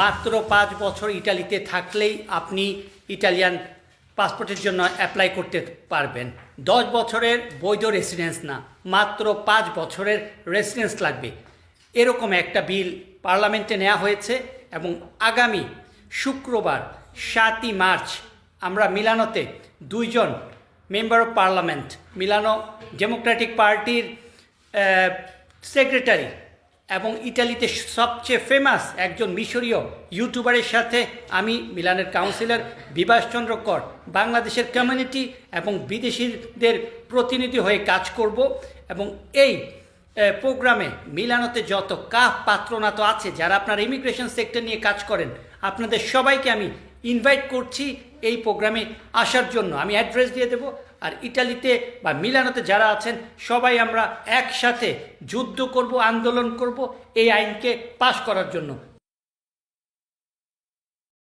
মাত্র পাঁচ বছর ইটালিতে থাকলেই আপনি ইটালিয়ান পাসপোর্টের জন্য অ্যাপ্লাই করতে পারবেন। দশ বছরের বৈধ রেসিডেন্স না, মাত্র পাঁচ বছরের রেসিডেন্স লাগবে। এরকম একটা বিল পার্লামেন্টে নেওয়া হয়েছে এবং আগামী শুক্রবার, সাতই মার্চ, আমরা মিলানোতে দুইজন member of parliament Milano democratic পার্টির সেক্রেটারি এবং ইটালিতে সবচেয়ে ফেমাস একজন মিশরীয় ইউটিউবারের সাথে আমি, মিলানের কাউন্সিলর বিভাসচন্দ্র কর বাংলাদেশের কমিউনিটি এবং বিদেশিদের প্রতিনিধি হয়ে কাজ করব এবং এই প্রোগ্রামে মিলানোতে যত কাপ পাত্রনাত আছে, যারা আপনার ইমিগ্রেশন সেক্টর নিয়ে কাজ করেন, আপনাদের সবাইকে আমি ইনভাইট করছি। এই প্রোগ্রামে আসার জন্য আমি অ্যাড্রেস দিয়ে দেব। আর ইটালিতে বা মিলানোতে যারা আছেন, সবাই আমরা একসাথে যুদ্ধ করব, আন্দোলন করব এই আইনকে পাশ করার জন্য।